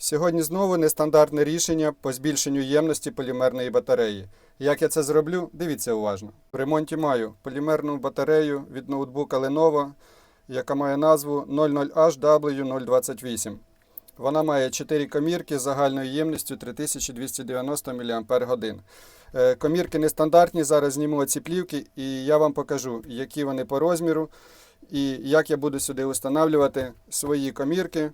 Сьогодні знову нестандартне рішення по збільшенню ємності полімерної батареї. Як я це зроблю, дивіться уважно. В ремонті маю полімерну батарею від ноутбука Lenovo, яка має назву 00HW028. Вона має 4 комірки з загальною ємністю 3290 мАч. Е, Комірки нестандартні, зараз зніму ці плівки і я вам покажу, які вони по розміру і як я буду сюди встановлювати свої комірки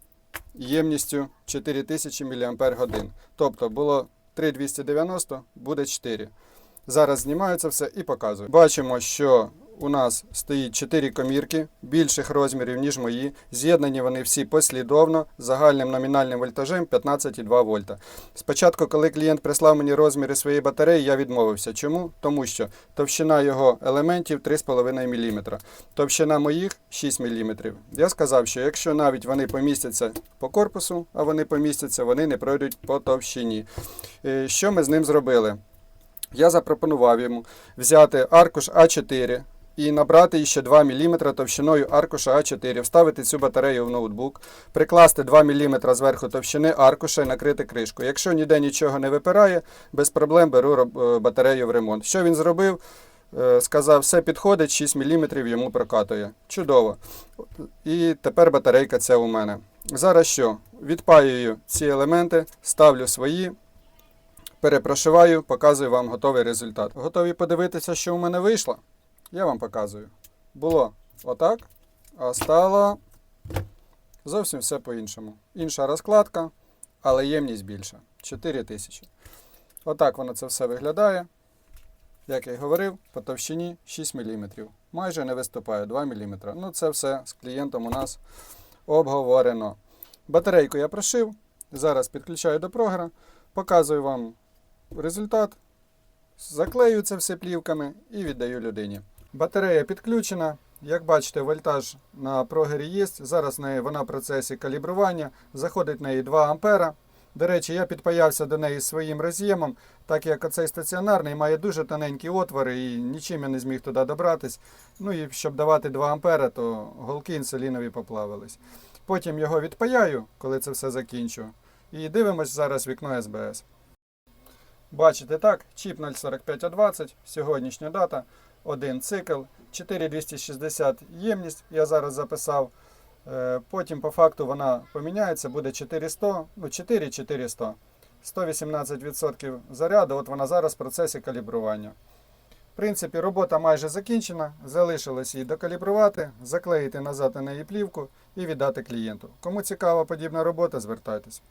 ємністю 4000 мАч. Тобто було 3290, буде 4. Зараз знімаю це все і показую. Бачимо, що у нас стоїть 4 комірки більших розмірів, ніж мої. З'єднані вони всі послідовно загальним номінальним вольтажем 15,2 вольта. Спочатку, коли клієнт прислав мені розміри своєї батареї, я відмовився. Чому? Тому що товщина його елементів 3,5 мм, товщина моїх 6 мм. Я сказав, що якщо навіть вони помістяться по корпусу, а вони помістяться, вони не пройдуть по товщині. Е, Що ми з ним зробили? Я запропонував йому взяти аркуш А4 і набрати ще 2 мм товщиною аркуша А4, вставити цю батарею в ноутбук, прикласти 2 мм зверху товщини аркуша і накрити кришку. Якщо ніде нічого не випирає, без проблем беру е, батарею в ремонт. Що він зробив? Е, Сказав, все підходить, 6 мм йому прокатує. Чудово. І тепер батарейка ця у мене. Зараз що? Відпаюю ці елементи, ставлю свої, перепрошиваю, показую вам готовий результат. Готові подивитися, що у мене вийшло? Я вам показую. Було отак, а стало зовсім все по-іншому. Інша розкладка, але ємність більша. 4000. Отак воно це все виглядає. Як я й говорив, по товщині 6 мм. Майже не виступає 2 мм. Ну, це все з клієнтом у нас обговорено. Батарейку я прошив. Зараз підключаю до програ, показую вам результат, заклею це все плівками і віддаю людині. Батарея підключена. Як бачите, вольтаж на прогері є. Зараз вона в процесі калібрування. Заходить в неї 2 ампера. До речі, я підпаявся до неї своїм роз'ємом, так як оцей стаціонарний має дуже тоненькі отвори і нічим я не зміг туди добратись. Ну і щоб давати 2 ампера, то голки інсулінові поплавились. Потім його відпаяю, коли це все закінчу. І дивимось зараз вікно СБС. Бачите так, чіп 045А20, сьогоднішня дата, один цикл, 4260 ємність, я зараз записав. Е, Потім по факту вона поміняється, буде 400, ну 4400. 118% заряду, от вона зараз в процесі калібрування. В принципі, робота майже закінчена. Залишилось її докалібрувати, заклеїти назад на неї плівку і віддати клієнту. Кому цікава подібна робота, звертайтесь.